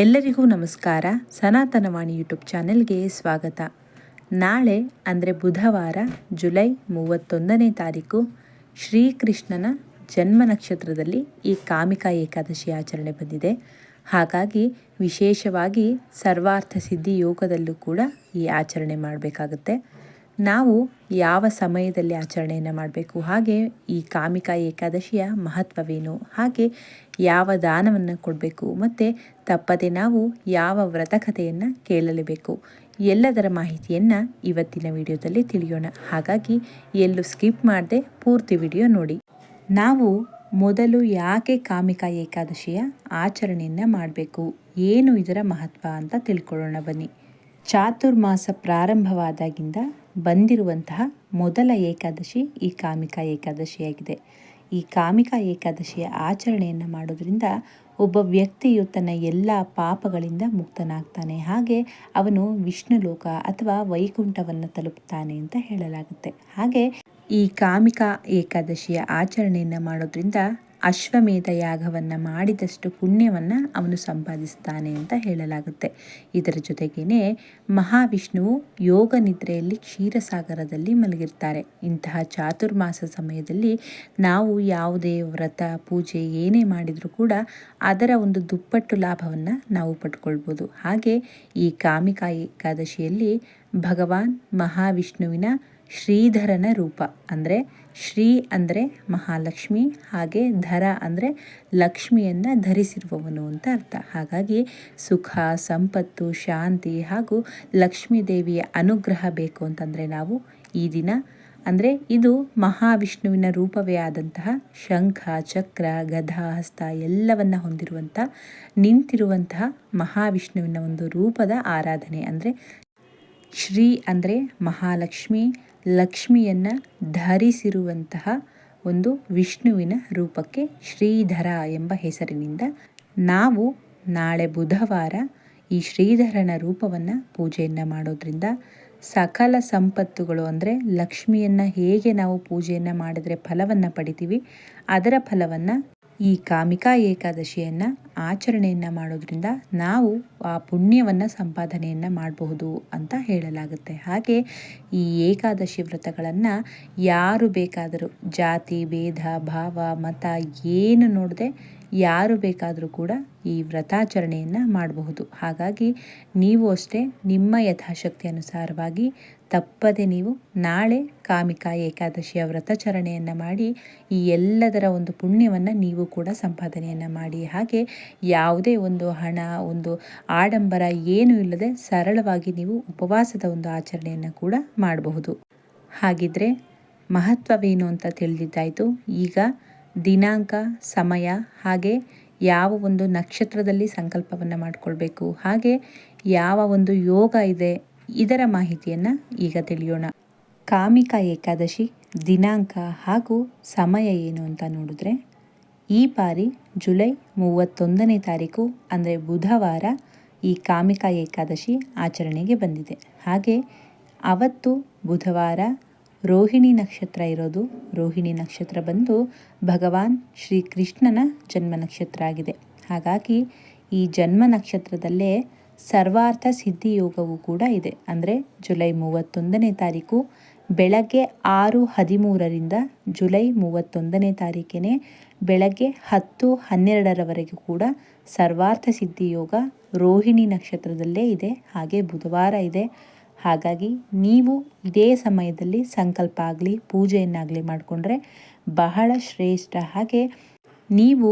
ಎಲ್ಲರಿಗೂ ನಮಸ್ಕಾರ. ಸನಾತನವಾಣಿ ಯೂಟ್ಯೂಬ್ ಚಾನೆಲ್ಗೆ ಸ್ವಾಗತ. ನಾಳೆ ಅಂದರೆ ಬುಧವಾರ, ಜುಲೈ ಮೂವತ್ತೊಂದನೇ ತಾರೀಕು, ಶ್ರೀಕೃಷ್ಣನ ಜನ್ಮ ನಕ್ಷತ್ರದಲ್ಲಿ ಈ ಕಾಮಿಕಾ ಏಕಾದಶಿ ಆಚರಣೆ ಬಂದಿದೆ. ಹಾಗಾಗಿ ವಿಶೇಷವಾಗಿ ಸರ್ವಾರ್ಥ ಸಿದ್ಧಿ ಯೋಗದಲ್ಲೂ ಕೂಡ ಈ ಆಚರಣೆ ಮಾಡಬೇಕಾಗುತ್ತೆ. ನಾವು ಯಾವ ಸಮಯದಲ್ಲಿ ಆಚರಣೆಯನ್ನು ಮಾಡಬೇಕು, ಹಾಗೆ ಈ ಕಾಮಿಕಾ ಏಕಾದಶಿಯ ಮಹತ್ವವೇನು, ಹಾಗೆ ಯಾವ ದಾನವನ್ನು ಕೊಡಬೇಕು ಮತ್ತು ತಪ್ಪದೆ ನಾವು ಯಾವ ವ್ರತಕಥೆಯನ್ನು ಕೇಳಲೇಬೇಕು? ಎಲ್ಲದರ ಮಾಹಿತಿಯನ್ನು ಇವತ್ತಿನ ವಿಡಿಯೋದಲ್ಲಿ ತಿಳಿಯೋಣ. ಹಾಗಾಗಿ ಎಲ್ಲೂ ಸ್ಕಿಪ್ ಮಾಡದೆ ಪೂರ್ತಿ ವಿಡಿಯೋ ನೋಡಿ. ನಾವು ಮೊದಲು ಯಾಕೆ ಕಾಮಿಕ ಏಕಾದಶಿಯ ಆಚರಣೆಯನ್ನು ಮಾಡಬೇಕು? ಏನು ಇದರ ಮಹತ್ವ ಅಂತ ತಿಳ್ಕೊಳ್ಳೋಣ ಬನ್ನಿ. ಚಾತುರ್ಮಾಸ ಪ್ರಾರಂಭವಾದಾಗಿಂದ ಬಂದಿರುವಂತಹ ಮೊದಲ ಏಕಾದಶಿ ಈ ಕಾಮಿಕ ಏಕಾದಶಿಯಾಗಿದೆ. ಈ ಕಾಮಿಕ ಏಕಾದಶಿಯ ಆಚರಣೆಯನ್ನು ಮಾಡೋದರಿಂದ ಒಬ್ಬ ವ್ಯಕ್ತಿಯು ತನ್ನ ಎಲ್ಲ ಪಾಪಗಳಿಂದ ಮುಕ್ತನಾಗ್ತಾನೆ. ಹಾಗೆ ಅವನು ವಿಷ್ಣು ಲೋಕ ಅಥವಾ ವೈಕುಂಠವನ್ನು ತಲುಪ್ತಾನೆ ಅಂತ ಹೇಳಲಾಗುತ್ತೆ. ಹಾಗೆ ಈ ಕಾಮಿಕ ಏಕಾದಶಿಯ ಆಚರಣೆಯನ್ನು ಮಾಡೋದ್ರಿಂದ ಅಶ್ವಮೇಧ ಯಾಗವನ್ನು ಮಾಡಿದಷ್ಟು ಪುಣ್ಯವನ್ನು ಅವನು ಸಂಪಾದಿಸ್ತಾನೆ ಅಂತ ಹೇಳಲಾಗುತ್ತೆ. ಇದರ ಜೊತೆಗೇನೆ ಮಹಾವಿಷ್ಣುವು ಯೋಗ ನಿದ್ರೆಯಲ್ಲಿ ಕ್ಷೀರಸಾಗರದಲ್ಲಿ ಮಲಗಿರ್ತಾರೆ. ಇಂತಹ ಚಾತುರ್ಮಾಸ ಸಮಯದಲ್ಲಿ ನಾವು ಯಾವುದೇ ವ್ರತ, ಪೂಜೆ ಏನೇ ಮಾಡಿದರೂ ಕೂಡ ಅದರ ಒಂದು ದುಪ್ಪಟ್ಟು ಲಾಭವನ್ನು ನಾವು ಪಡ್ಕೊಳ್ಬೋದು. ಹಾಗೆ ಈ ಕಾಮಿಕಾಯಿ ಏಕಾದಶಿಯಲ್ಲಿ ಭಗವಾನ್ ಮಹಾವಿಷ್ಣುವಿನ ಶ್ರೀಧರನ ರೂಪ. ಅಂದರೆ ಶ್ರೀ ಅಂದರೆ ಮಹಾಲಕ್ಷ್ಮಿ, ಹಾಗೆ ಧರ ಅಂದರೆ ಲಕ್ಷ್ಮಿಯನ್ನು ಧರಿಸಿರುವವನು ಅಂತ ಅರ್ಥ. ಹಾಗಾಗಿ ಸುಖ, ಸಂಪತ್ತು, ಶಾಂತಿ ಹಾಗೂ ಲಕ್ಷ್ಮೀ ದೇವಿಯ ಅನುಗ್ರಹ ಬೇಕು ಅಂತಂದರೆ ನಾವು ಈ ದಿನ, ಅಂದರೆ ಇದು ಮಹಾವಿಷ್ಣುವಿನ ರೂಪವೇ ಆದಂತಹ ಶಂಖ, ಚಕ್ರ, ಗಧ, ಹಸ್ತ ಎಲ್ಲವನ್ನು ಹೊಂದಿರುವಂಥ ನಿಂತಿರುವಂತಹ ಮಹಾವಿಷ್ಣುವಿನ ಒಂದು ರೂಪದ ಆರಾಧನೆ. ಅಂದರೆ ಶ್ರೀ ಅಂದರೆ ಮಹಾಲಕ್ಷ್ಮಿ ಲಕ್ಷ್ಮಿಯನ್ನು ಧರಿಸಿರುವಂತಹ ಒಂದು ವಿಷ್ಣುವಿನ ರೂಪಕ್ಕೆ ಶ್ರೀಧರ ಎಂಬ ಹೆಸರಿನಿಂದ ನಾವು ನಾಳೆ ಬುಧವಾರ ಈ ಶ್ರೀಧರನ ರೂಪವನ್ನು ಪೂಜೆಯನ್ನು ಮಾಡೋದ್ರಿಂದ ಸಕಲ ಸಂಪತ್ತುಗಳು ಅಂದರೆ ಲಕ್ಷ್ಮಿಯನ್ನು ಹೇಗೆ ನಾವು ಪೂಜೆಯನ್ನು ಮಾಡಿದರೆ ಫಲವನ್ನು ಪಡಿತೀವಿ, ಅದರ ಫಲವನ್ನು ಈ ಕಾಮಿಕಾ ಏಕಾದಶಿಯನ್ನು ಆಚರಣೆಯನ್ನು ಮಾಡೋದ್ರಿಂದ ನಾವು ಆ ಪುಣ್ಯವನ್ನು ಸಂಪಾದನೆಯನ್ನು ಮಾಡಬಹುದು ಅಂತ ಹೇಳಲಾಗುತ್ತೆ. ಹಾಗೆ ಈ ಏಕಾದಶಿ ವ್ರತಗಳನ್ನು ಯಾರು ಬೇಕಾದರೂ ಜಾತಿ, ಭೇದ, ಭಾವ, ಮತ ಏನು ನೋಡದೆ ಯಾರು ಬೇಕಾದರೂ ಕೂಡ ಈ ವ್ರತಾಚರಣೆಯನ್ನು ಮಾಡಬಹುದು. ಹಾಗಾಗಿ ನೀವು ಅಷ್ಟೇ ನಿಮ್ಮ ಯಥಾಶಕ್ತಿ ಅನುಸಾರವಾಗಿ ತಪ್ಪದೆ ನೀವು ನಾಳೆ ಕಾಮಿಕಾ ಏಕಾದಶಿಯ ವ್ರತಚರಣೆಯನ್ನು ಮಾಡಿ ಈ ಎಲ್ಲದರ ಒಂದು ಪುಣ್ಯವನ್ನು ನೀವು ಕೂಡ ಸಂಪಾದನೆಯನ್ನು ಮಾಡಿ. ಹಾಗೆ ಯಾವುದೇ ಒಂದು ಹಣ, ಒಂದು ಆಡಂಬರ ಏನೂ ಇಲ್ಲದೆ ಸರಳವಾಗಿ ನೀವು ಉಪವಾಸದ ಒಂದು ಆಚರಣೆಯನ್ನು ಕೂಡ ಮಾಡಬಹುದು. ಹಾಗಿದ್ರೆ ಮಹತ್ವವೇನು ಅಂತ ತಿಳಿದಿದ್ದಾಯಿತು. ಈಗ ದಿನಾಂಕ, ಸಮಯ, ಹಾಗೆ ಯಾವ ಒಂದು ನಕ್ಷತ್ರದಲ್ಲಿ ಸಂಕಲ್ಪವನ್ನು ಮಾಡಿಕೊಳ್ಬೇಕು. ಹಾಗೆ ಯಾವ ಒಂದು ಯೋಗ ಇದೆ ಇದರ ಮಾಹಿತಿಯನ್ನು ಈಗ ತಿಳಿಯೋಣ. ಕಾಮಿಕಾ ಏಕಾದಶಿ, ದಿನಾಂಕ ಹಾಗೂ ಸಮಯ ಏನು ಅಂತ ನೋಡಿದ್ರೆ, ಈ ಬಾರಿ ಜುಲೈ ಮೂವತ್ತೊಂದನೇ ತಾರೀಕು, ಅಂದರೆ ಬುಧವಾರ, ಈ ಕಾಮಿಕಾ ಏಕಾದಶಿ ಆಚರಣೆಗೆ ಬಂದಿದೆ. ಹಾಗೆ ಅವತ್ತು ಬುಧವಾರ ರೋಹಿಣಿ ನಕ್ಷತ್ರ ಇರೋದು. ರೋಹಿಣಿ ನಕ್ಷತ್ರ ಬಂದು ಭಗವಾನ್ ಶ್ರೀಕೃಷ್ಣನ ಜನ್ಮ ನಕ್ಷತ್ರ ಆಗಿದೆ. ಹಾಗಾಗಿ ಈ ಜನ್ಮ ನಕ್ಷತ್ರದಲ್ಲೇ ಸರ್ವಾರ್ಥ ಸಿದ್ಧಿಯೋಗವು ಕೂಡ ಇದೆ. ಅಂದರೆ ಜುಲೈ ಮೂವತ್ತೊಂದನೇ ತಾರೀಕು, ಬೆಳಗ್ಗೆ ಆರು ಹದಿಮೂರರಿಂದ ಜುಲೈ ಮೂವತ್ತೊಂದನೇ ತಾರೀಕಿನೇ ಬೆಳಗ್ಗೆ ಹತ್ತು ಹನ್ನೆರಡರವರೆಗೂ ಕೂಡ ಸರ್ವಾರ್ಥ ಸಿದ್ಧಿ ಯೋಗ ರೋಹಿಣಿ ನಕ್ಷತ್ರದಲ್ಲೇ ಇದೆ. ಹಾಗೆ ಬುಧವಾರ ಇದೆ. ಹಾಗಾಗಿ ನೀವು ಇದೇ ಸಮಯದಲ್ಲಿ ಸಂಕಲ್ಪ ಆಗಲಿ, ಪೂಜೆಯನ್ನಾಗಲಿ ಮಾಡಿಕೊಂಡ್ರೆ ಬಹಳ ಶ್ರೇಷ್ಠ. ಹಾಗೆ ನೀವು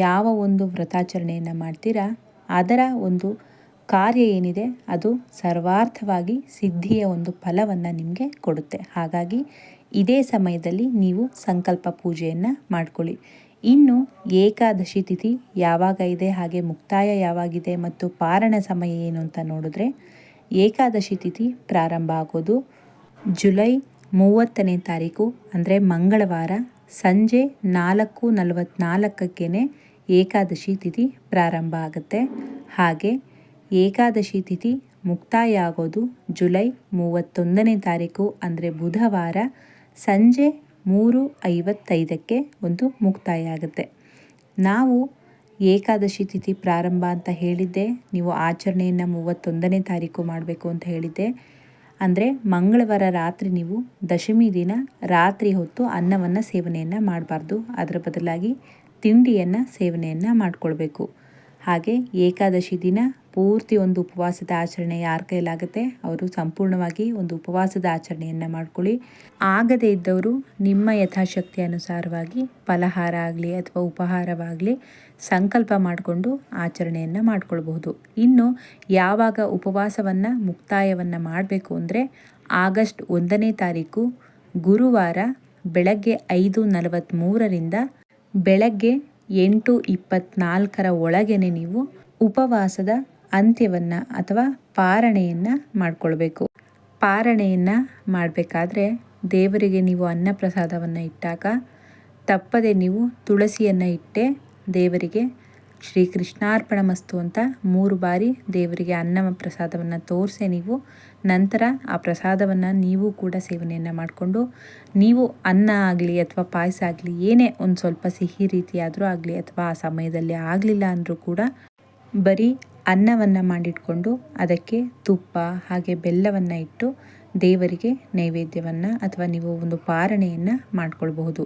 ಯಾವ ಒಂದು ವ್ರತಾಚರಣೆಯನ್ನು ಮಾಡ್ತೀರಾ, ಅದರ ಒಂದು ಕಾರ್ಯ ಏನಿದೆ ಅದು ಸರ್ವಾರ್ಥವಾಗಿ ಸಿದ್ಧಿಯ ಒಂದು ಫಲವನ್ನು ನಿಮಗೆ ಕೊಡುತ್ತೆ. ಹಾಗಾಗಿ ಇದೇ ಸಮಯದಲ್ಲಿ ನೀವು ಸಂಕಲ್ಪ ಪೂಜೆಯನ್ನು ಮಾಡ್ಕೊಳ್ಳಿ. ಇನ್ನು ಏಕಾದಶಿ ತಿಥಿ ಯಾವಾಗ ಇದೆ, ಹಾಗೆ ಮುಕ್ತಾಯ ಯಾವಾಗಿದೆ ಮತ್ತು ಪಾರಣ ಸಮಯ ಏನು ಅಂತ ನೋಡಿದ್ರೆ ಏಕಾದಶಿ ತಿಥಿ ಪ್ರಾರಂಭ ಆಗೋದು ಜುಲೈ ಮೂವತ್ತನೇ ತಾರೀಕು, ಅಂದರೆ ಮಂಗಳವಾರ ಸಂಜೆ ನಾಲ್ಕು ನಲವತ್ತ್ನಾಲ್ಕಕ್ಕೇ ಏಕಾದಶಿ ತಿಥಿ ಪ್ರಾರಂಭ ಆಗುತ್ತೆ. ಹಾಗೆ ಏಕಾದಶಿ ತಿಥಿ ಮುಕ್ತಾಯ ಆಗೋದು ಜುಲೈ ಮೂವತ್ತೊಂದನೇ ತಾರೀಕು, ಅಂದರೆ ಬುಧವಾರ ಸಂಜೆ ಮೂರು ಐವತ್ತೈದಕ್ಕೆ ಒಂದು ಮುಕ್ತಾಯ ಆಗುತ್ತೆ ನಾವು ಏಕಾದಶಿ ತಿಥಿ ಪ್ರಾರಂಭ ಅಂತ ಹೇಳಿದ್ದೆ, ನೀವು ಆಚರಣೆಯನ್ನು ಮೂವತ್ತೊಂದನೇ ತಾರೀಕು ಮಾಡಬೇಕು ಅಂತ ಹೇಳಿದ್ದೆ. ಅಂದರೆ ಮಂಗಳವಾರ ರಾತ್ರಿ ನೀವು ದಶಮಿ ದಿನ ರಾತ್ರಿ ಹೊತ್ತು ಅನ್ನವನ್ನು ಸೇವನೆಯನ್ನು ಮಾಡಬಾರ್ದು. ಅದರ ಬದಲಾಗಿ ತಿಂಡಿಯನ್ನು ಸೇವನೆಯನ್ನು ಮಾಡಿಕೊಳ್ಬೇಕು. ಹಾಗೆ ಏಕಾದಶಿ ದಿನ ಪೂರ್ತಿ ಒಂದು ಉಪವಾಸದ ಆಚರಣೆ ಯಾರ ಕೈಲಾಗುತ್ತೆ? ಅವರು ಸಂಪೂರ್ಣವಾಗಿ ಒಂದು ಉಪವಾಸದ ಆಚರಣೆಯನ್ನು ಮಾಡ್ಕೊಳ್ಳಿ. ಆಗದೇ ಇದ್ದವರು ನಿಮ್ಮ ಯಥಾಶಕ್ತಿ ಅನುಸಾರವಾಗಿ ಫಲಹಾರ ಆಗಲಿ ಅಥವಾ ಉಪಹಾರವಾಗಲಿ ಸಂಕಲ್ಪ ಮಾಡಿಕೊಂಡು ಆಚರಣೆಯನ್ನು ಮಾಡ್ಕೊಳ್ಬಹುದು. ಇನ್ನು ಯಾವಾಗ ಉಪವಾಸವನ್ನು, ಮುಕ್ತಾಯವನ್ನು ಮಾಡಬೇಕು ಅಂದರೆ ಆಗಸ್ಟ್ ಒಂದನೇ ತಾರೀಕು ಗುರುವಾರ ಬೆಳಗ್ಗೆ ಐದು ನಲವತ್ತ್ಮೂರರಿಂದ ಬೆಳಗ್ಗೆ ಎಂಟು ಇಪ್ಪತ್ನಾಲ್ಕರ ಒಳಗೇನೆ ನೀವು ಉಪವಾಸದ ಅಂತ್ಯವನ್ನು ಅಥವಾ ಪಾರಣೆಯನ್ನು ಮಾಡಿಕೊಳ್ಬೇಕು. ಪಾರಣೆಯನ್ನು ಮಾಡಬೇಕಾದ್ರೆ ದೇವರಿಗೆ ನೀವು ಅನ್ನ ಪ್ರಸಾದವನ್ನು ಇಟ್ಟಾಗ ತಪ್ಪದೆ ನೀವು ತುಳಸಿಯನ್ನು ಇಟ್ಟೆ ದೇವರಿಗೆ ಶ್ರೀ ಕೃಷ್ಣಾರ್ಪಣ ಮಸ್ತು ಅಂತ ಮೂರು ಬಾರಿ ದೇವರಿಗೆ ಅನ್ನ ಪ್ರಸಾದವನ್ನು ತೋರಿಸಿ ನೀವು. ನಂತರ ಆ ಪ್ರಸಾದವನ್ನು ನೀವು ಕೂಡ ಸೇವನೆಯನ್ನು ಮಾಡಿಕೊಂಡು, ನೀವು ಅನ್ನ ಆಗಲಿ ಅಥವಾ ಪಾಯಸ ಆಗಲಿ, ಏನೇ ಒಂದು ಸ್ವಲ್ಪ ಸಿಹಿ ರೀತಿಯಾದರೂ ಆಗಲಿ ಅಥವಾ ಆ ಸಮಯದಲ್ಲಿ ಆಗಲಿಲ್ಲ ಅಂದರೂ ಕೂಡ ಬರೀ ಅನ್ನವನ್ನು ಮಾಡಿಟ್ಕೊಂಡು ಅದಕ್ಕೆ ತುಪ್ಪ, ಹಾಗೆ ಬೆಲ್ಲವನ್ನು ಇಟ್ಟು ದೇವರಿಗೆ ನೈವೇದ್ಯವನ್ನು ಅಥವಾ ನೀವು ಒಂದು ಪಾರಣೆಯನ್ನು ಮಾಡಿಕೊಳ್ಬಹುದು.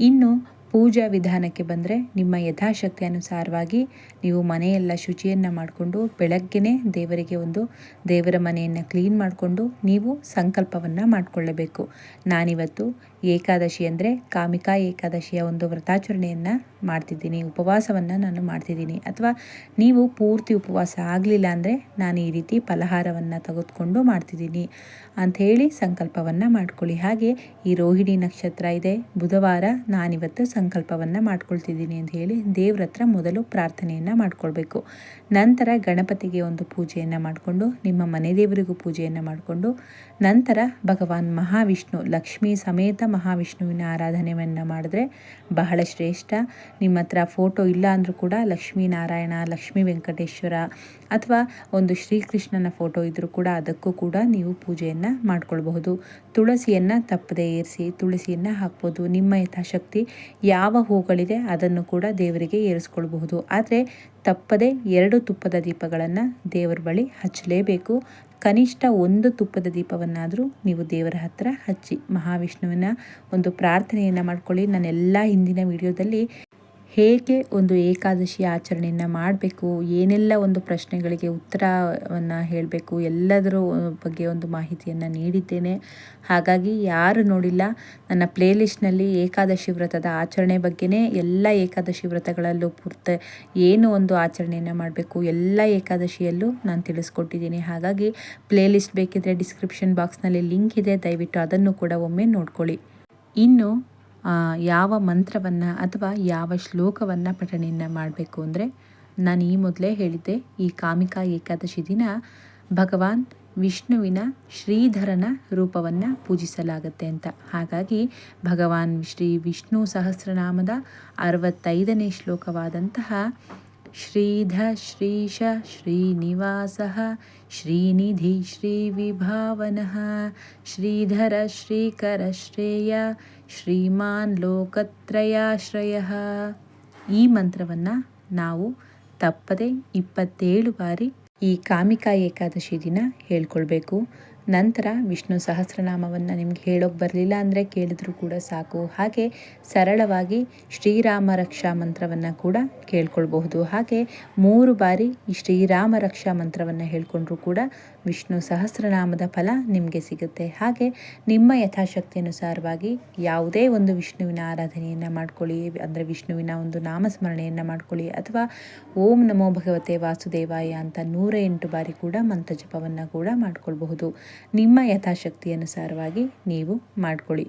ಇನ್ನು ಪೂಜಾ ವಿಧಾನಕ್ಕೆ ಬಂದರೆ ನಿಮ್ಮ ಯಥಾಶಕ್ತಿ ಅನುಸಾರವಾಗಿ ನೀವು ಮನೆಯೆಲ್ಲ ಶುಚಿಯನ್ನು ಮಾಡಿಕೊಂಡು ಬೆಳಗ್ಗೆನೇ ದೇವರಿಗೆ ಒಂದು ದೇವರ ಮನೆಯನ್ನು ಕ್ಲೀನ್ ಮಾಡಿಕೊಂಡು ನೀವು ಸಂಕಲ್ಪವನ್ನು ಮಾಡಿಕೊಳ್ಳಬೇಕು. ನಾನಿವತ್ತು ಏಕಾದಶಿ ಅಂದರೆ ಕಾಮಿಕಾ ಏಕಾದಶಿಯ ಒಂದು ವ್ರತಾಚರಣೆಯನ್ನು ಮಾಡ್ತಿದ್ದೀನಿ, ಉಪವಾಸವನ್ನು ನಾನು ಮಾಡ್ತಿದ್ದೀನಿ. ಅಥವಾ ನೀವು ಪೂರ್ತಿ ಉಪವಾಸ ಆಗಲಿಲ್ಲ ಅಂದರೆ ನಾನು ಈ ರೀತಿ ಫಲಹಾರವನ್ನು ತೆಗೆದುಕೊಂಡು ಮಾಡ್ತಿದ್ದೀನಿ ಅಂಥೇಳಿ ಸಂಕಲ್ಪವನ್ನು ಮಾಡ್ಕೊಳ್ಳಿ. ಹಾಗೆ ಈ ರೋಹಿಣಿ ನಕ್ಷತ್ರ ಇದೆ, ಬುಧವಾರ ನಾನಿವತ್ತು ಸಂಕಲ್ಪವನ್ನು ಮಾಡ್ಕೊಳ್ತಿದ್ದೀನಿ ಅಂತ ಹೇಳಿ ದೇವ್ರ ಹತ್ರ ಮೊದಲು ಪ್ರಾರ್ಥನೆಯನ್ನು ಮಾಡ್ಕೊಳ್ಬೇಕು. ನಂತರ ಗಣಪತಿಗೆ ಒಂದು ಪೂಜೆಯನ್ನು ಮಾಡಿಕೊಂಡು, ನಿಮ್ಮ ಮನೆ ದೇವರಿಗೂ ಪೂಜೆಯನ್ನು ಮಾಡಿಕೊಂಡು ನಂತರ ಭಗವಾನ್ ಮಹಾವಿಷ್ಣು, ಲಕ್ಷ್ಮೀ ಸಮೇತ ಮಹಾವಿಷ್ಣುವಿನ ಆರಾಧನೆಯನ್ನು ಮಾಡಿದ್ರೆ ಬಹಳ ಶ್ರೇಷ್ಠ. ನಿಮ್ಮ ಹತ್ರ ಫೋಟೋ ಇಲ್ಲ ಅಂದರೂ ಕೂಡ ಲಕ್ಷ್ಮೀನಾರಾಯಣ, ಲಕ್ಷ್ಮೀ ವೆಂಕಟೇಶ್ವರ ಅಥವಾ ಒಂದು ಶ್ರೀಕೃಷ್ಣನ ಫೋಟೋ ಇದ್ದರೂ ಕೂಡ ಅದಕ್ಕೂ ಕೂಡ ನೀವು ಪೂಜೆಯನ್ನು ಮಾಡ್ಕೊಳ್ಬಹುದು. ತುಳಸಿಯನ್ನು ತಪ್ಪದೆ ಏರಿಸಿ, ತುಳಸಿಯನ್ನು ಹಾಕ್ಬೋದು. ನಿಮ್ಮ ಯಥಾಶಕ್ತಿ ಯಾವ ಹೂಗಳಿದೆ ಅದನ್ನು ಕೂಡ ದೇವರಿಗೆ ಏರಿಸ್ಕೊಳ್ಬಹುದು. ಆದರೆ ತಪ್ಪದೆ ಎರಡು ತುಪ್ಪದ ದೀಪಗಳನ್ನು ದೇವರ ಬಳಿ ಹಚ್ಚಲೇಬೇಕು. ಕನಿಷ್ಠ ಒಂದು ತುಪ್ಪದ ದೀಪವನ್ನಾದರೂ ನೀವು ದೇವರ ಹತ್ತಿರ ಹಚ್ಚಿ ಮಹಾವಿಷ್ಣುವಿನ ಒಂದು ಪ್ರಾರ್ಥನೆಯನ್ನು ಮಾಡ್ಕೊಳ್ಳಿ. ನಾನೆಲ್ಲ ಹಿಂದಿನ ವಿಡಿಯೋದಲ್ಲಿ ಹೇಗೆ ಒಂದು ಏಕಾದಶಿ ಆಚರಣೆಯನ್ನು ಮಾಡಬೇಕು, ಏನೆಲ್ಲ ಒಂದು ಪ್ರಶ್ನೆಗಳಿಗೆ ಉತ್ತರವನ್ನು ಹೇಳಬೇಕು, ಎಲ್ಲದರ ಬಗ್ಗೆ ಒಂದು ಮಾಹಿತಿಯನ್ನು ನೀಡಿದ್ದೇನೆ. ಹಾಗಾಗಿ ಯಾರು ನೋಡಿಲ್ಲ, ನನ್ನ ಪ್ಲೇಲಿಸ್ಟ್ನಲ್ಲಿ ಏಕಾದಶಿ ವ್ರತದ ಆಚರಣೆ ಬಗ್ಗೆನೇ ಎಲ್ಲ ಏಕಾದಶಿ ವ್ರತಗಳಲ್ಲೂ ಪೂರ್ತಿ ಏನು ಒಂದು ಆಚರಣೆಯನ್ನು ಮಾಡಬೇಕು, ಎಲ್ಲ ಏಕಾದಶಿಯಲ್ಲೂ ನಾನು ತಿಳಿಸ್ಕೊಟ್ಟಿದ್ದೀನಿ. ಹಾಗಾಗಿ ಪ್ಲೇಲಿಸ್ಟ್ ಬೇಕಿದ್ರೆ ಡಿಸ್ಕ್ರಿಪ್ಷನ್ ಬಾಕ್ಸ್ನಲ್ಲಿ ಲಿಂಕ್ ಇದೆ, ದಯವಿಟ್ಟು ಅದನ್ನು ಕೂಡ ಒಮ್ಮೆ ನೋಡ್ಕೊಳ್ಳಿ. ಇನ್ನು ಯಾವ ಮಂತ್ರವನ್ನು ಅಥವಾ ಯಾವ ಶ್ಲೋಕವನ್ನು ಪಠಣೆಯನ್ನು ಮಾಡಬೇಕು ಅಂದರೆ ನಾನು ಈ ಮೊದಲೇ ಹೇಳಿದ್ದೆ, ಈ ಕಾಮಿಕಾ ಏಕಾದಶಿ ದಿನ ಭಗವಾನ್ ವಿಷ್ಣುವಿನ ಶ್ರೀಧರನ ರೂಪವನ್ನು ಪೂಜಿಸಲಾಗುತ್ತೆ ಅಂತ. ಹಾಗಾಗಿ ಭಗವಾನ್ ಶ್ರೀ ವಿಷ್ಣು ಸಹಸ್ರನಾಮದ ಅರವತ್ತೈದನೇ ಶ್ಲೋಕವಾದಂತಹ ಶ್ರೀಧ ಶ್ರೀಶ, ಶ್ರೀನಿವಾಸಃ, ಶ್ರೀನಿಧಿ, ಶ್ರೀವಿಭಾವನಃ, ಶ್ರೀಧರ, ಶ್ರೀಕರ, ಶ್ರೇಯ, ಶ್ರೀಮಾನ್ ಲೋಕತ್ರಯಾಶ್ರಯ. ಈ ಮಂತ್ರವನ್ನು ನಾವು ತಪ್ಪದೆ ಇಪ್ಪತ್ತೇಳು ಬಾರಿ ಈ ಕಾಮಿಕಾ ಏಕಾದಶಿ ದಿನ ಹೇಳ್ಕೊಳ್ಬೇಕು. ನಂತರ ವಿಷ್ಣು ಸಹಸ್ರನಾಮವನ್ನು ನಿಮ್ಗೆ ಹೇಳೋಕೆ ಬರಲಿಲ್ಲ ಅಂದರೆ ಕೇಳಿದರೂ ಕೂಡ ಸಾಕು. ಹಾಗೆ ಸರಳವಾಗಿ ಶ್ರೀರಾಮ ರಕ್ಷಾ ಮಂತ್ರವನ್ನು ಕೂಡ ಕೇಳ್ಕೊಳ್ಬಹುದು. ಹಾಗೆ ಮೂರು ಬಾರಿ ಈ ಶ್ರೀರಾಮ ರಕ್ಷಾ ಮಂತ್ರವನ್ನು ಹೇಳ್ಕೊಂಡ್ರೂ ಕೂಡ ವಿಷ್ಣು ಸಹಸ್ರನಾಮದ ಫಲ ನಿಮಗೆ ಸಿಗುತ್ತೆ. ಹಾಗೆ ನಿಮ್ಮ ಯಥಾಶಕ್ತಿ ಅನುಸಾರವಾಗಿ ಯಾವುದೇ ಒಂದು ವಿಷ್ಣುವಿನ ಆರಾಧನೆಯನ್ನು ಮಾಡ್ಕೊಳ್ಳಿ. ಅಂದರೆ ವಿಷ್ಣುವಿನ ಒಂದು ನಾಮಸ್ಮರಣೆಯನ್ನು ಮಾಡ್ಕೊಳ್ಳಿ. ಅಥವಾ ಓಂ ನಮೋ ಭಗವತೆ ವಾಸುದೇವಾಯ ಅಂತ ನೂರ ಎಂಟು ಬಾರಿ ಕೂಡ ಮಂತ್ರ ಜಪವನ್ನು ಕೂಡ ಮಾಡ್ಕೊಳ್ಬಹುದು. ನಿಮ್ಮ ಯಥಾಶಕ್ತಿ ಅನುಸಾರವಾಗಿ ನೀವು ಮಾಡ್ಕೊಳ್ಳಿ.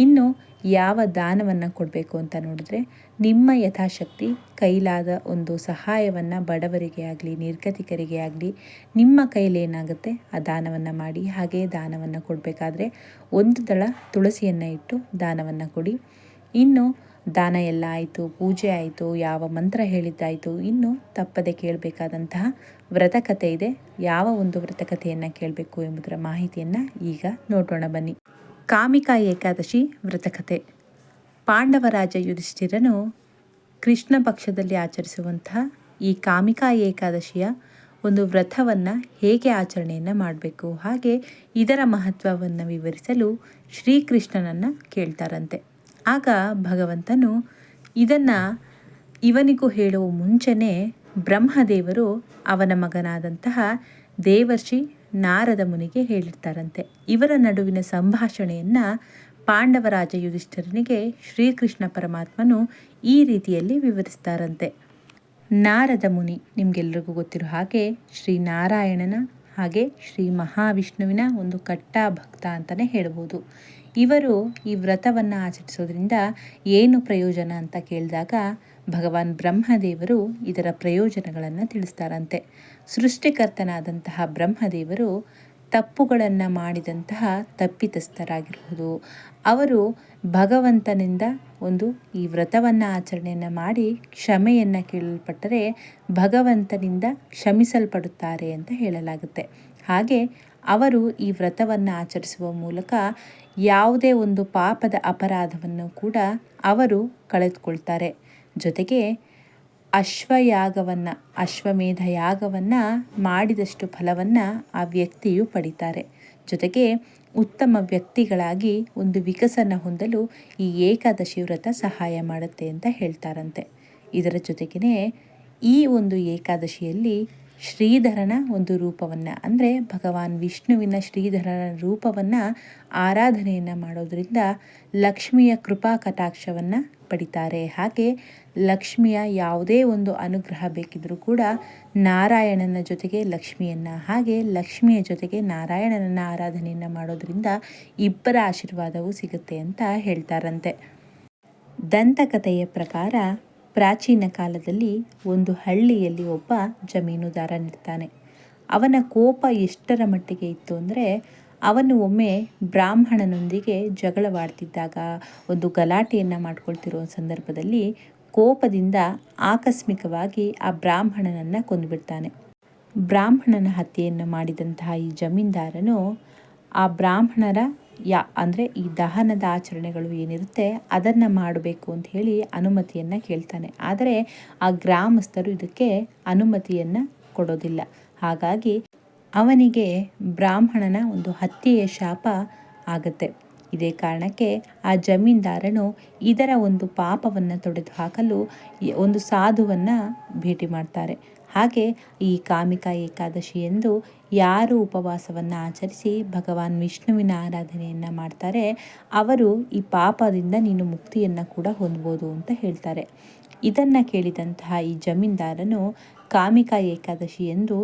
ಇನ್ನು ಯಾವ ದಾನವನ್ನು ಕೊಡಬೇಕು ಅಂತ ನೋಡಿದ್ರೆ, ನಿಮ್ಮ ಯಥಾಶಕ್ತಿ ಕೈಲಾದ ಒಂದು ಸಹಾಯವನ್ನು ಬಡವರಿಗೆ ಆಗಲಿ, ನಿರ್ಗತಿಕರಿಗೆ ಆಗಲಿ, ನಿಮ್ಮ ಕೈಲಿ ಏನಾಗುತ್ತೆ? ಆ ದಾನವನ್ನು ಮಾಡಿ, ಹಾಗೆಯೇ ದಾನವನ್ನು ಕೊಡಬೇಕಾದ್ರೆ ಒಂದು ದಳ ತುಳಸಿಯನ್ನು ಇಟ್ಟು ದಾನವನ್ನು ಕೊಡಿ. ಇನ್ನು ದಾನ ಎಲ್ಲ ಆಯಿತು, ಪೂಜೆ ಆಯಿತು, ಯಾವ ಮಂತ್ರ ಹೇಳಿದ್ದಾಯಿತು, ಇನ್ನು ತಪ್ಪದೆ ಕೇಳಬೇಕಾದಂತಹ ವ್ರತಕತೆ ಇದೆ. ಯಾವ ಒಂದು ವ್ರತಕಥೆಯನ್ನು ಕೇಳಬೇಕು ಎಂಬುದರ ಮಾಹಿತಿಯನ್ನು ಈಗ ನೋಡೋಣ ಬನ್ನಿ. ಕಾಮಿಕಾ ಏಕಾದಶಿ ವ್ರತಕಥೆ ಪಾಂಡವರಾಜ ಯುಧಿಷ್ಠಿರನು ಕೃಷ್ಣ ಪಕ್ಷದಲ್ಲಿ ಆಚರಿಸುವಂತಹ ಈ ಕಾಮಿಕಾ ಏಕಾದಶಿಯ ಒಂದು ವ್ರತವನ್ನು ಹೇಗೆ ಆಚರಣೆಯನ್ನು ಮಾಡಬೇಕು, ಹಾಗೆ ಇದರ ಮಹತ್ವವನ್ನು ವಿವರಿಸಲು ಶ್ರೀಕೃಷ್ಣನನ್ನು ಕೇಳ್ತಾರಂತೆ. ಆಗ ಭಗವಂತನು ಇದನ್ನು ಇವನಿಗೂ ಹೇಳುವ ಮುಂಚೆನೇ ಬ್ರಹ್ಮದೇವರು ಅವನ ಮಗನಾದಂತಹ ದೇವರ್ಷಿ ನಾರದ ಮುನಿಗೆ ಹೇಳಿರ್ತಾರಂತೆ. ಇವರ ನಡುವಿನ ಸಂಭಾಷಣೆಯನ್ನು ಪಾಂಡವರಾಜ ಯುಧಿಷ್ಠರನಿಗೆ ಶ್ರೀಕೃಷ್ಣ ಪರಮಾತ್ಮನು ಈ ರೀತಿಯಲ್ಲಿ ವಿವರಿಸ್ತಾರಂತೆ. ನಾರದ ಮುನಿ ನಿಮಗೆಲ್ಲರಿಗೂ ಗೊತ್ತಿರೋ ಹಾಗೆ ಶ್ರೀ ನಾರಾಯಣನ ಹಾಗೆ ಶ್ರೀ ಮಹಾವಿಷ್ಣುವಿನ ಒಂದು ಕಟ್ಟ ಭಕ್ತ ಅಂತಲೇ ಹೇಳ್ಬೋದು. ಇವರು ಈ ವ್ರತವನ್ನು ಆಚರಿಸೋದ್ರಿಂದ ಏನು ಪ್ರಯೋಜನ ಅಂತ ಕೇಳಿದಾಗ ಭಗವಾನ್ ಬ್ರಹ್ಮದೇವರು ಇದರ ಪ್ರಯೋಜನಗಳನ್ನು ತಿಳಿಸ್ತಾರಂತೆ. ಸೃಷ್ಟಿಕರ್ತನಾದಂತಹ ಬ್ರಹ್ಮದೇವರು ತಪ್ಪುಗಳನ್ನು ಮಾಡಿದಂತಹ ತಪ್ಪಿತಸ್ಥರಾಗಿರ್ಬೋದು ಅವರು ಭಗವಂತನಿಂದ ಒಂದು ಈ ವ್ರತವನ್ನು ಆಚರಣೆಯನ್ನು ಮಾಡಿ ಕ್ಷಮೆಯನ್ನು ಕೇಳಲ್ಪಟ್ಟರೆ ಭಗವಂತನಿಂದ ಕ್ಷಮಿಸಲ್ಪಡುತ್ತಾರೆ ಅಂತ ಹೇಳಲಾಗುತ್ತೆ. ಹಾಗೆ ಅವರು ಈ ವ್ರತವನ್ನು ಆಚರಿಸುವ ಮೂಲಕ ಯಾವುದೇ ಒಂದು ಪಾಪದ ಅಪರಾಧವನ್ನು ಕೂಡ ಅವರು ಕಳೆದುಕೊಳ್ತಾರೆ. ಜೊತೆಗೆ ಅಶ್ವಯಾಗವನ್ನು ಅಶ್ವಮೇಧ ಯಾಗವನ್ನು ಮಾಡಿದಷ್ಟು ಫಲವನ್ನು ಆ ವ್ಯಕ್ತಿಯು ಪಡಿತಾರೆ. ಜೊತೆಗೆ ಉತ್ತಮ ವ್ಯಕ್ತಿಗಳಾಗಿ ಒಂದು ವಿಕಸನ ಹೊಂದಲು ಈ ಏಕಾದಶಿ ವ್ರತ ಸಹಾಯ ಮಾಡುತ್ತೆ ಅಂತ ಹೇಳ್ತಾರಂತೆ. ಇದರ ಜೊತೆಗೇ ಈ ಒಂದು ಏಕಾದಶಿಯಲ್ಲಿ ಶ್ರೀಧರನ ಒಂದು ರೂಪವನ್ನು. ಅಂದರೆ ಭಗವಾನ್ ವಿಷ್ಣುವಿನ ಶ್ರೀಧರನ ರೂಪವನ್ನು ಆರಾಧನೆಯನ್ನು ಮಾಡೋದರಿಂದ ಲಕ್ಷ್ಮಿಯ ಕೃಪಾ ಕಟಾಕ್ಷವನ್ನು ಪಡಿತಾರೆ. ಹಾಗೆ ಲಕ್ಷ್ಮಿಯ ಯಾವುದೇ ಒಂದು ಅನುಗ್ರಹ ಬೇಕಿದ್ದರೂ ಕೂಡ ನಾರಾಯಣನ ಜೊತೆಗೆ ಲಕ್ಷ್ಮಿಯನ್ನು, ಹಾಗೆ ಲಕ್ಷ್ಮಿಯ ಜೊತೆಗೆ ನಾರಾಯಣನನ್ನು ಆರಾಧನೆಯನ್ನು ಮಾಡೋದರಿಂದ ಇಬ್ಬರ ಆಶೀರ್ವಾದವೂ ಸಿಗುತ್ತೆ ಅಂತ ಹೇಳ್ತಾರಂತೆ. ದಂತಕಥೆಯ ಪ್ರಕಾರ ಪ್ರಾಚೀನ ಕಾಲದಲ್ಲಿ ಒಂದು ಹಳ್ಳಿಯಲ್ಲಿ ಒಬ್ಬ ಜಮೀನುದಾರನಿರ್ತಾನೆ ಅವನ ಕೋಪ ಎಷ್ಟರ ಮಟ್ಟಿಗೆ ಇತ್ತು ಅಂದರೆ, ಅವನು ಒಮ್ಮೆ ಬ್ರಾಹ್ಮಣನೊಂದಿಗೆ ಜಗಳವಾಡ್ತಿದ್ದಾಗ, ಒಂದು ಗಲಾಟೆಯನ್ನು ಮಾಡ್ಕೊಳ್ತಿರೋ ಸಂದರ್ಭದಲ್ಲಿ ಕೋಪದಿಂದ ಆಕಸ್ಮಿಕವಾಗಿ ಆ ಬ್ರಾಹ್ಮಣನನ್ನು ಕೊಂದುಬಿಡ್ತಾನೆ. ಬ್ರಾಹ್ಮಣನ ಹತ್ಯೆಯನ್ನು ಮಾಡಿದಂತಹ ಈ ಜಮೀನ್ದಾರನು ಆ ಬ್ರಾಹ್ಮಣರ ಯಾ, ಅಂದರೆ ಈ ದಹನದ ಆಚರಣೆಗಳು ಏನಿರುತ್ತೆ ಅದನ್ನು ಮಾಡಬೇಕು ಅಂತ ಹೇಳಿ ಅನುಮತಿಯನ್ನು ಕೇಳ್ತಾನೆ. ಆದರೆ ಆ ಗ್ರಾಮಸ್ಥರು ಇದಕ್ಕೆ ಅನುಮತಿಯನ್ನು ಕೊಡೋದಿಲ್ಲ. ಹಾಗಾಗಿ ಅವನಿಗೆ ಬ್ರಾಹ್ಮಣನ ಒಂದು ಹತ್ಯೆಯ ಶಾಪ ಆಗುತ್ತೆ. ಇದೇ ಕಾರಣಕ್ಕೆ ಆ ಜಮೀನ್ದಾರನು ಇದರ ಒಂದು ಪಾಪವನ್ನು ತೊಡೆದು ಹಾಕಲು ಒಂದು ಸಾಧುವನ್ನು ಭೇಟಿ ಮಾಡ್ತಾರೆ. ಹಾಗೆ ಈ ಕಾಮಿಕ ಏಕಾದಶಿ ಎಂದು ಯಾರು ಉಪವಾಸವನ್ನು ಆಚರಿಸಿ ಭಗವಾನ್ ವಿಷ್ಣುವಿನ ಆರಾಧನೆಯನ್ನು ಮಾಡ್ತಾರೆ, ಅವರು ಈ ಪಾಪದಿಂದ ನೀನು ಮುಕ್ತಿಯನ್ನು ಕೂಡ ಹೊಂದ್ಬೋದು ಅಂತ ಹೇಳ್ತಾರೆ. ಇದನ್ನು ಕೇಳಿದಂತಹ ಈ ಜಮೀನ್ದಾರನು ಕಾಮಿಕ ಏಕಾದಶಿ ಎಂದು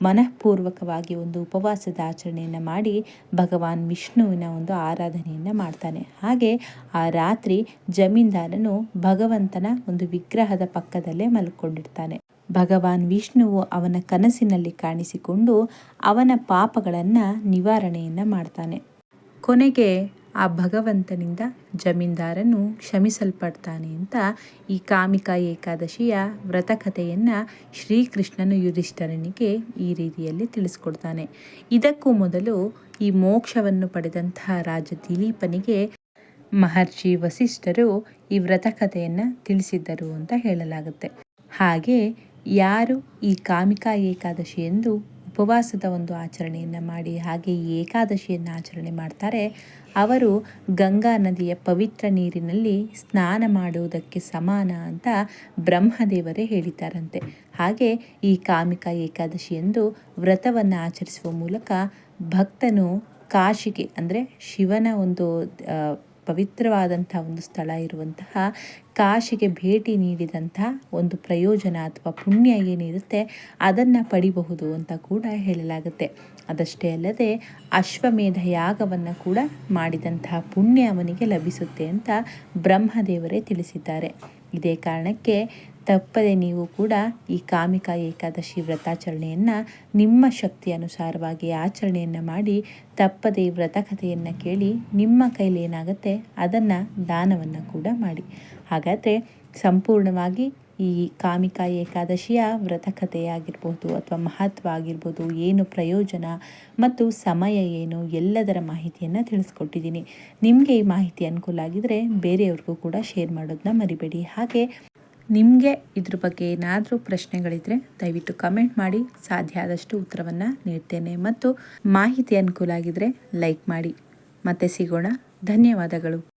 ಮನಃಪೂರ್ವಕವಾಗಿ ಒಂದು ಉಪವಾಸದ ಆಚರಣೆಯನ್ನು ಮಾಡಿ ಭಗವಾನ್ ವಿಷ್ಣುವಿನ ಒಂದು ಆರಾಧನೆಯನ್ನು ಮಾಡ್ತಾನೆ. ಹಾಗೆ ಆ ರಾತ್ರಿ ಜಮೀನ್ದಾರನು ಭಗವಂತನ ಒಂದು ವಿಗ್ರಹದ ಪಕ್ಕದಲ್ಲೇ ಮಲ್ಕೊಂಡಿರ್ತಾನೆ. ಭಗವಾನ್ ವಿಷ್ಣುವು ಅವನ ಕನಸಿನಲ್ಲಿ ಕಾಣಿಸಿಕೊಂಡು ಅವನ ಪಾಪಗಳನ್ನು ನಿವಾರಣೆಯನ್ನು ಮಾಡ್ತಾನೆ. ಕೊನೆಗೆ ಆ ಭಗವಂತನಿಂದ ಜಮೀನ್ದಾರನು ಕ್ಷಮಿಸಲ್ಪಡ್ತಾನೆ ಅಂತ ಈ ಕಾಮಿಕ ಏಕಾದಶಿಯ ವ್ರತಕಥೆಯನ್ನು ಶ್ರೀಕೃಷ್ಣನು ಯುಧಿಷ್ಠರನಿಗೆ ಈ ರೀತಿಯಲ್ಲಿ ತಿಳಿಸ್ಕೊಡ್ತಾನೆ. ಇದಕ್ಕೂ ಮೊದಲು ಈ ಮೋಕ್ಷವನ್ನು ಪಡೆದಂತಹ ರಾಜ ದಿಲೀಪನಿಗೆ ಮಹರ್ಷಿ ವಸಿಷ್ಠರು ಈ ವ್ರತಕಥೆಯನ್ನು ತಿಳಿಸಿದ್ದರು ಅಂತ ಹೇಳಲಾಗುತ್ತೆ. ಹಾಗೆ ಯಾರು ಈ ಕಾಮಿಕಾ ಏಕಾದಶಿ ಎಂದು ಉಪವಾಸದ ಒಂದು ಆಚರಣೆಯನ್ನು ಮಾಡಿ ಹಾಗೆ ಏಕಾದಶಿಯನ್ನು ಆಚರಣೆ ಮಾಡ್ತಾರೆ. ಅವರು ಗಂಗಾ ನದಿಯ ಪವಿತ್ರ ನೀರಿನಲ್ಲಿ ಸ್ನಾನ ಮಾಡುವುದಕ್ಕೆ ಸಮಾನ ಅಂತ ಬ್ರಹ್ಮದೇವರೇ ಹೇಳಿದ್ದಾರಂತೆ. ಹಾಗೆ ಈ ಕಾಮಿಕ ಏಕಾದಶಿ ಎಂದು ವ್ರತವನ್ನು ಆಚರಿಸುವ ಮೂಲಕ ಭಕ್ತನು ಕಾಶಿಗೆ ಅಂದರೆ ಶಿವನ ಒಂದು ಪವಿತ್ರವಾದಂಥ ಒಂದು ಸ್ಥಳ ಇರುವಂತಹ ಕಾಶಿಗೆ ಭೇಟಿ ನೀಡಿದಂತಹ ಒಂದು ಪ್ರಯೋಜನ ಅಥವಾ ಪುಣ್ಯ ಏನಿರುತ್ತೆ ಅದನ್ನು ಪಡಿಬಹುದು ಅಂತ ಕೂಡ ಹೇಳಲಾಗುತ್ತೆ. ಅದಷ್ಟೇ ಅಲ್ಲದೆ ಅಶ್ವಮೇಧ ಯಾಗವನ್ನು ಕೂಡ ಮಾಡಿದಂತಹ ಪುಣ್ಯ ಅವನಿಗೆ ಲಭಿಸುತ್ತೆ ಅಂತ ಬ್ರಹ್ಮದೇವರೇ ತಿಳಿಸಿದ್ದಾರೆ. ಇದೇ ಕಾರಣಕ್ಕೆ ತಪ್ಪದೆ ನೀವು ಕೂಡ ಈ ಕಾಮಿಕ ಏಕಾದಶಿ ವ್ರತಾಚರಣೆಯನ್ನು ನಿಮ್ಮ ಶಕ್ತಿ ಅನುಸಾರವಾಗಿ ಆಚರಣೆಯನ್ನು ಮಾಡಿ ತಪ್ಪದೆ ವ್ರತ ಕಥೆಯನ್ನು ಕೇಳಿ ನಿಮ್ಮ ಕೈಲಿ ಏನಾಗುತ್ತೆ ಅದನ್ನು ದಾನವನ್ನು ಕೂಡ ಮಾಡಿ. ಹಾಗಾದರೆ ಸಂಪೂರ್ಣವಾಗಿ ಈ ಕಾಮಿಕ ಏಕಾದಶಿಯ ವ್ರತಕಥೆಯಾಗಿರ್ಬೋದು ಅಥವಾ ಮಹತ್ವ ಆಗಿರ್ಬೋದು, ಏನು ಪ್ರಯೋಜನ ಮತ್ತು ಸಮಯ ಏನು, ಎಲ್ಲದರ ಮಾಹಿತಿಯನ್ನು ತಿಳಿಸ್ಕೊಟ್ಟಿದ್ದೀನಿ. ನಿಮಗೆ ಈ ಮಾಹಿತಿ ಅನುಕೂಲ ಆಗಿದ್ದರೆ ಬೇರೆಯವ್ರಿಗೂ ಕೂಡ ಶೇರ್ ಮಾಡೋದನ್ನ ಮರಿಬೇಡಿ. ಹಾಗೆ ನಿಮಗೆ ಇದ್ರ ಬಗ್ಗೆ ಏನಾದರೂ ಪ್ರಶ್ನೆಗಳಿದ್ದರೆ ದಯವಿಟ್ಟು ಕಮೆಂಟ್ ಮಾಡಿ, ಸಾಧ್ಯ ಆದಷ್ಟು ಉತ್ತರವನ್ನು ನೀಡ್ತೇನೆ. ಮತ್ತು ಮಾಹಿತಿ ಅನುಕೂಲ ಆಗಿದ್ದರೆ ಲೈಕ್ ಮಾಡಿ. ಮತ್ತೆ ಸಿಗೋಣ. ಧನ್ಯವಾದಗಳು.